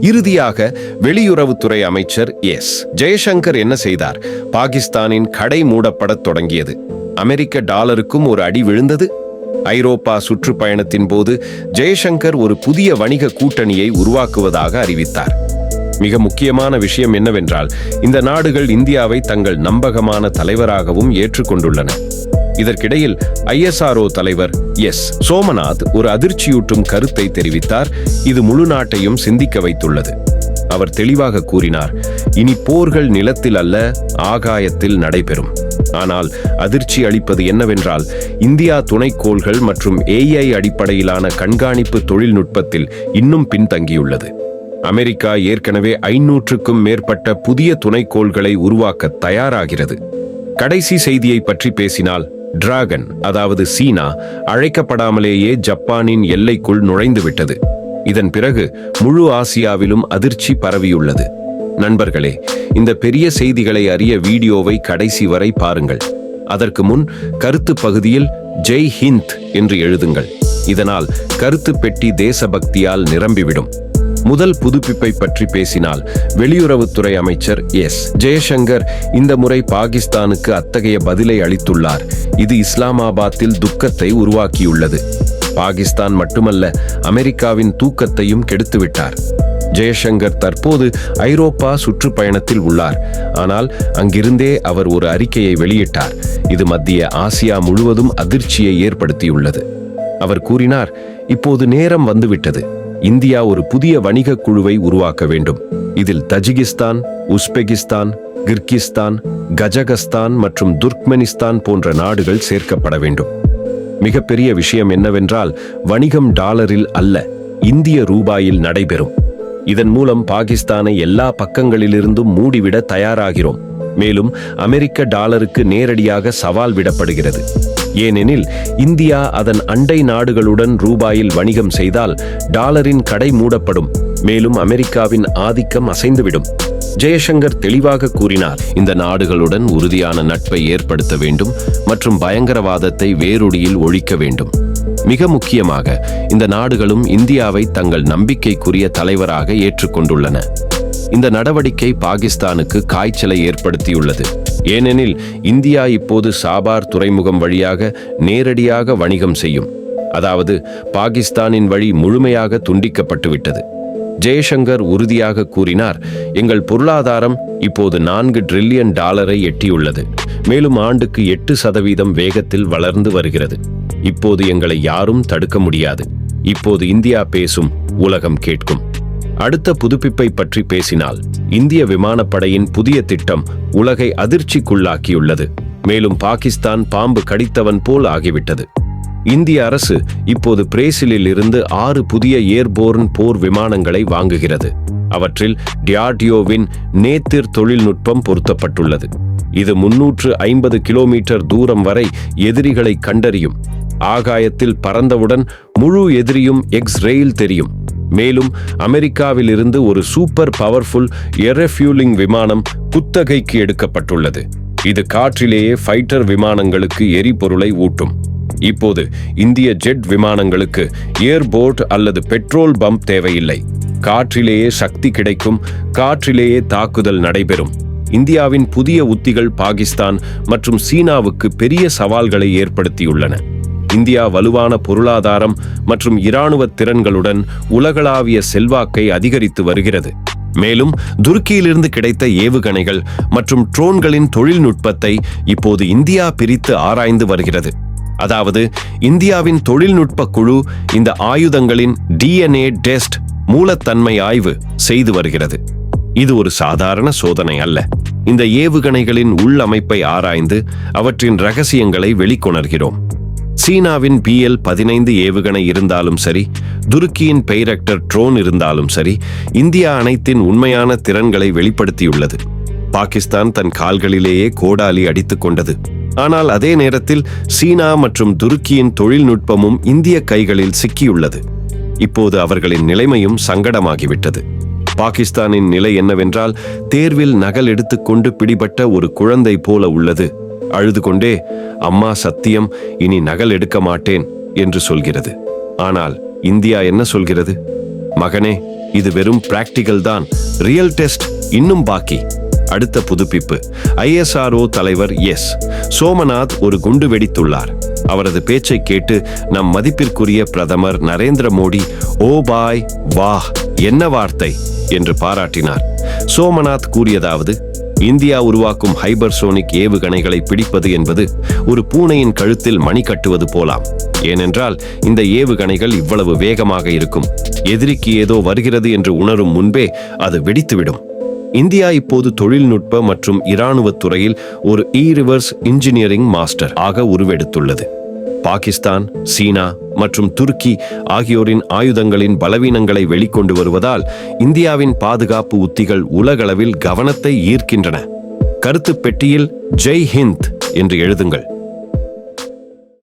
இறுதியாக வெளியுறவுத்துறை அமைச்சர் எஸ். ஜெயசங்கர் என்ன செய்தார்? பாகிஸ்தானின் கடை மூடப்படத் தொடங்கியது. அமெரிக்க டாலருக்கும் ஒரு அடி விழுந்தது. ஐரோப்பா சுற்றுப்பயணத்தின் போது ஜெயசங்கர் ஒரு புதிய வணிக கூட்டணியை உருவாக்குவதாக அறிவித்தார். மிக முக்கியமான விஷயம் என்னவென்றால் இந்த நாடுகள் இந்தியாவை தங்கள் நம்பகமான தலைவராகவும் ஏற்றுக்கொண்டுள்ளன. இதற்கிடையில் ஐஎஸ்ஆர்ஓ தலைவர் எஸ் சோமநாத் ஒரு அதிர்ச்சியூட்டும் கருத்தை தெரிவித்தார். இது முழு நாட்டையும் சிந்திக்க வைத்துள்ளது. அவர் தெளிவாக கூறினார் இனி போர்கள் நிலத்தில் அல்ல ஆகாயத்தில் நடைபெறும். ஆனால் அதிர்ச்சி அளிப்பது என்னவென்றால் இந்தியா துணைக்கோள்கள் மற்றும் ஏஐ அடிப்படையிலான கண்காணிப்பு தொழில்நுட்பத்தில் இன்னும் பின்தங்கியுள்ளது. அமெரிக்கா ஏற்கனவே ஐநூற்றுக்கும் மேற்பட்ட புதிய துணைக்கோள்களை உருவாக்க தயாராகிறது. கடைசி செய்தியை பற்றி பேசினால் டிராகன் அதாவது சீனா அழைக்கப்படாமலேயே ஜப்பானின் எல்லைக்குள் நுழைந்துவிட்டது. இதன் பிறகு முழு ஆசியாவிலும் அதிர்ச்சி பரவியுள்ளது. நண்பர்களே இந்த பெரிய செய்திகளை அறிய வீடியோவை கடைசி வரை பாருங்கள். அதற்கு முன் கருத்து பகுதியில் ஜெய் ஹிந்த் என்று எழுதுங்கள். இதனால் கருத்து பெட்டி தேசபக்தியால் நிரம்பிவிடும். முதல் புதுப்பிப்பை பற்றி பேசினால் வெளியுறவுத்துறை அமைச்சர் எஸ். ஜெயசங்கர் இந்த முறை பாகிஸ்தானுக்கு அத்தகைய பதிலை அளித்துள்ளார். இது இஸ்லாமாபாத்தில் துக்கத்தை உருவாக்கியுள்ளது. பாகிஸ்தான் மட்டுமல்ல அமெரிக்காவின் தூக்கத்தையும் கெடுத்துவிட்டார். ஜெயசங்கர் தற்போது ஐரோப்பா சுற்றுப்பயணத்தில் உள்ளார். ஆனால் அங்கிருந்தே அவர் ஒரு அறிக்கையை வெளியிட்டார். இது மத்திய ஆசியா முழுவதும் அதிர்ச்சியை ஏற்படுத்தியுள்ளது. அவர் கூறினார் இப்போது நேரம் வந்துவிட்டது. இந்தியா ஒரு புதிய வணிக குழுவை உருவாக்க வேண்டும். இதில் தஜிகிஸ்தான் உஸ்பெகிஸ்தான் கிர்கிஸ்தான் கஜகஸ்தான் மற்றும் துர்க்மெனிஸ்தான் போன்ற நாடுகள் சேர்க்கப்பட வேண்டும். மிகப்பெரிய விஷயம் என்னவென்றால் வணிகம் டாலரில் அல்ல இந்திய ரூபாயில் நடைபெறும். இதன் மூலம் பாகிஸ்தானை எல்லா பக்கங்களிலிருந்தும் மூடிவிட தயாராகிறோம். மேலும் அமெரிக்க டாலருக்கு நேரடியாக சவால் விடப்படுகிறது. ஏனெனில் இந்தியா அதன் அண்டை நாடுகளுடன் ரூபாயில் வணிகம் செய்தால் டாலரின் கடை மூடப்படும். மேலும் அமெரிக்காவின் ஆதிக்கம் அசைந்துவிடும். ஜெயசங்கர் தெளிவாக கூறினார் இந்த நாடுகளுடன் உறுதியான நட்பை ஏற்படுத்த வேண்டும் மற்றும் பயங்கரவாதத்தை வேரொடியில் ஒழிக்க வேண்டும். மிக முக்கியமாக இந்த நாடுகளும் இந்தியாவை தங்கள் நம்பிக்கைக்குரிய தலைவராக ஏற்றுக்கொண்டுள்ளன. இந்த நடவடிக்கை பாகிஸ்தானுக்கு காய்ச்சலை ஏற்படுத்தியுள்ளது. ஏனெனில் இந்தியா இப்போது சாபார் துறைமுகம் வழியாக நேரடியாக வணிகம் செய்யும். அதாவது பாகிஸ்தானின் வழி முழுமையாக துண்டிக்கப்பட்டுவிட்டது. ஜெயசங்கர் உறுதியாக கூறினார் எங்கள் பொருளாதாரம் இப்போது நான்கு ட்ரில்லியன் டாலரை எட்டியுள்ளது. மேலும் ஆண்டுக்கு எட்டு சதவீதம் வேகத்தில் வளர்ந்து வருகிறது. இப்போது எங்களை யாரும் தடுக்க முடியாது. இப்போது இந்தியா பேசும் உலகம் கேட்கும். அடுத்த புதுப்பிப்பை பற்றி பேசினால் இந்திய விமானப்படையின் புதிய திட்டம் உலகை அதிர்ச்சிக்குள்ளாக்கியுள்ளது. மேலும் பாகிஸ்தான் பாம்பு கடித்தவன் போல் ஆகிவிட்டது. இந்திய அரசு இப்போது பிரேசிலில் இருந்து ஆறு புதிய ஏர்போர்ன் போர் விமானங்களை வாங்குகிறது. அவற்றில் டியார்டியோவின் நேத்திர் தொழில்நுட்பம் பொருத்தப்பட்டுள்ளது. இது முன்னூற்று ஐம்பது கிலோமீட்டர் தூரம் வரை எதிரிகளை கண்டறியும். ஆகாயத்தில் பறந்தவுடன் முழு எதிரியும் எக்ஸ் ரெயில் தெரியும். மேலும் அமெரிக்காவில் இருந்து ஒரு சூப்பர் பவர்ஃபுல் எரஃபியூலிங் விமானம் குத்தகைக்கு எடுக்கப்பட்டுள்ளது. இது காற்றிலேயே ஃபைட்டர் விமானங்களுக்கு எரிபொருளை ஊட்டும். இப்போது இந்திய ஜெட் விமானங்களுக்கு ஏர்போர்ட் அல்லது பெட்ரோல் பம்ப் தேவையில்லை. காற்றிலேயே சக்தி கிடைக்கும் காற்றிலேயே தாக்குதல் நடைபெறும். இந்தியாவின் புதிய உத்திகள் பாகிஸ்தான் மற்றும் சீனாவுக்கு பெரிய சவால்களை ஏற்படுத்தியுள்ளன. இந்தியா வலுவான பொருளாதாரம் மற்றும் இராணுவ திறன்களுடன் உலகளாவிய செல்வாக்கை அதிகரித்து வருகிறது. மேலும் துருக்கியிலிருந்து கிடைத்த ஏவுகணைகள் மற்றும் ட்ரோன்களின் தொழில்நுட்பத்தை இப்போது இந்தியா பிரித்து ஆராய்ந்து வருகிறது. அதாவது இந்தியாவின் தொழில்நுட்ப குழு இந்த ஆயுதங்களின் டிஎன்ஏ டெஸ்ட் மூலத்தன்மை ஆய்வு செய்து வருகிறது. இது ஒரு சாதாரண சோதனை அல்ல. இந்த ஏவுகணைகளின் உள்ளமைப்பை ஆராய்ந்து அவற்றின் ரகசியங்களை வெளிக்கொணர்கிறோம். சீனாவின் பிஎல் பதினைந்து ஏவுகணை இருந்தாலும் சரி துருக்கியின் பெய்ரக்டர் ட்ரோன் இருந்தாலும் சரி இந்தியா அனைத்தின் உண்மையான திறன்களை வெளிப்படுத்தியுள்ளது. பாகிஸ்தான் தன் கால்களிலேயே கோடாலி அடித்துக் கொண்டது. ஆனால் அதே நேரத்தில் சீனா மற்றும் துருக்கியின் தொழில்நுட்பமும் இந்திய கைகளில் சிக்கியுள்ளது. இப்போது அவர்களின் நிலைமையும் சங்கடமாகிவிட்டது. பாகிஸ்தானின் நிலை என்னவென்றால் தேர்வில் நகல் எடுத்துக்கொண்டு பிடிபட்ட ஒரு குழந்தை போல உள்ளது. அழுது கொண்டே அம்மா சத்தியம் இனி நகல் எடுக்க மாட்டேன் என்று சொல்கிறது. ஆனால் இந்தியா என்ன சொல்கிறது? மகனே இது வெறும் பிராக்டிகல் தான். ரியல் டெஸ்ட் இன்னும் பாக்கி. அடுத்த புதுப்பிப்பு. ஐஎஸ்ஆர்ஓ தலைவர் எஸ். சோமநாத் ஒரு குண்டு வெடித்துள்ளார். அவரது பேச்சை கேட்டு நம் மதிப்பிற்குரிய பிரதமர் நரேந்திர மோடி ஓ பாய் வாஹ் என்ன வார்த்தை? என்று பாராட்டினார். சோமநாத் கூறியதாவது இந்தியா உருவாக்கும் ஹைபர்சோனிக் ஏவுகணைகளை பிடிப்பது என்பது ஒரு பூனையின் கழுத்தில் மணி கட்டுவது போலாம். ஏனென்றால் இந்த ஏவுகணைகள் இவ்வளவு வேகமாக இருக்கும். எதிரிக்கு ஏதோ வருகிறது என்று உணரும் முன்பே அது வெடித்துவிடும். இந்தியா இப்போது தொழில்நுட்ப மற்றும் இராணுவத் துறையில் ஒரு இ ரிவர்ஸ் இன்ஜினியரிங் மாஸ்டர் ஆக உருவெடுத்துள்ளது. பாகிஸ்தான் சீனா மற்றும் துருக்கி ஆகியோரின் ஆயுதங்களின் பலவீனங்களை வெளிக்கொண்டு வருவதால் இந்தியாவின் பாதுகாப்பு உத்திகள் உலகளவில் கவனத்தை ஈர்க்கின்றன. கருத்து பெட்டியில் ஜெய் ஹிந்த் என்று எழுதுங்கள்.